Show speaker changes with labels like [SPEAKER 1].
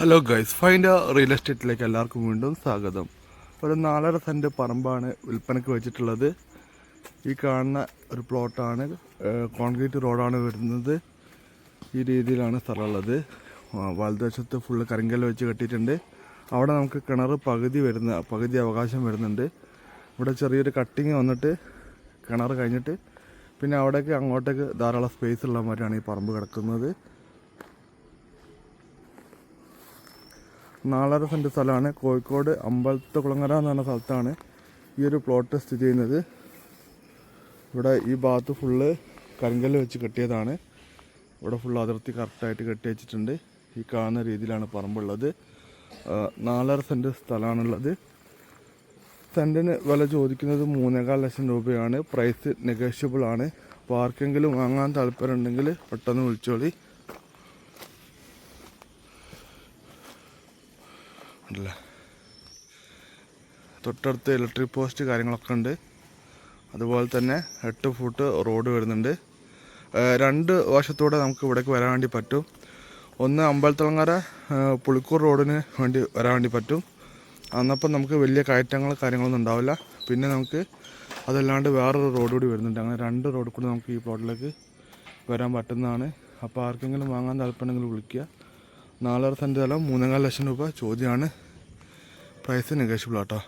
[SPEAKER 1] Hello guys find real എസ്റ്റേറ്റിലേക്ക് എല്ലാവർക്കും വീണ്ടും സ്വാഗതം. ഒരു നാലര സെന്റ് പറമ്പാണ് വിൽപ്പനയ്ക്ക് വെച്ചിട്ടുള്ളത്. ഈ കാണുന്ന ഒരു പ്ലോട്ടാണ് കോൺക്രീറ്റ് റോഡാണ് വരുന്നത്. ഈ രീതിയിലാണ് സ്ഥലമുള്ളത്. വലതുവശത്ത് ഫുള്ള് കരിങ്കൽ വെച്ച് കെട്ടിയിട്ടുണ്ട്. അവിടെ നമുക്ക് കിണർ പകുതി വരുന്ന പകുതി അവകാശം വരുന്നുണ്ട്. ഇവിടെ ചെറിയൊരു കട്ടിങ് വന്നിട്ട് കിണർ കഴിഞ്ഞിട്ട് പിന്നെ അവിടേക്ക് അങ്ങോട്ടേക്ക് ധാരാളം സ്പേസ് ഉള്ള മാതിരിയാണ് ഈ പറമ്പ് കിടക്കുന്നത്. നാലര സെന്റ് സ്ഥലമാണ്. കോഴിക്കോട് അമ്പലത്തെ കുളങ്ങര എന്ന് പറഞ്ഞ സ്ഥലത്താണ് ഈ ഒരു പ്ലോട്ട് സ്ഥിതി ചെയ്യുന്നത്. ഇവിടെ ഈ ഭാഗത്ത് ഫുള്ള് കരിങ്കല്ല് വെച്ച് കെട്ടിയതാണ്. ഇവിടെ ഫുള്ള് അതിർത്തി കറക്റ്റായിട്ട് കെട്ടി വെച്ചിട്ടുണ്ട്. ഈ കാണുന്ന രീതിയിലാണ് പറമ്പുള്ളത്. നാലര സെന്റ് സ്ഥലമാണുള്ളത്. സെന്റിന് വില ചോദിക്കുന്നത് മൂന്നേകാൽ ലക്ഷം രൂപയാണ്. പ്രൈസ് നെഗോഷ്യബിൾ ആണ്. അപ്പോൾ ആർക്കെങ്കിലും വാങ്ങാൻ താല്പര്യം ഉണ്ടെങ്കിൽ പെട്ടെന്ന് വിളിച്ചോളി. ഉണ്ടല്ലേ? തൊട്ടടുത്ത് ഇലക്ട്രിക് പോസ്റ്റ് കാര്യങ്ങളൊക്കെ ഉണ്ട്. അതുപോലെ തന്നെ എട്ട് ഫുട്ട് റോഡ് വരുന്നുണ്ട്. രണ്ട് വശത്തൂടെ നമുക്ക് ഇവിടേക്ക് വരാൻ വേണ്ടി പറ്റും. ഒന്ന് അമ്പലത്തിളങ്ങര പുളിക്കൂർ റോഡിന് വേണ്ടി വരാൻ വേണ്ടി പറ്റും. അന്നപ്പം നമുക്ക് വലിയ കയറ്റങ്ങൾ കാര്യങ്ങളൊന്നും ഉണ്ടാവില്ല. പിന്നെ നമുക്ക് അതല്ലാണ്ട് വേറൊരു റോഡ് കൂടി വരുന്നുണ്ട്. അങ്ങനെ രണ്ട് റോഡ് കൂടി നമുക്ക് ഈ പ്ലോട്ടിലേക്ക് വരാൻ പറ്റുന്നതാണ്. അപ്പോൾ ആർക്കെങ്കിലും വാങ്ങാൻ താല്പര്യമുണ്ടെങ്കിൽ വിളിക്കുക. നാലര സെന്റ് സ്ഥലം മൂന്നേകാൽ ലക്ഷം രൂപ ചോദ്യമാണ് പ്രൈസ് നെഗോഷ്യബിൾ ആട്ടോ.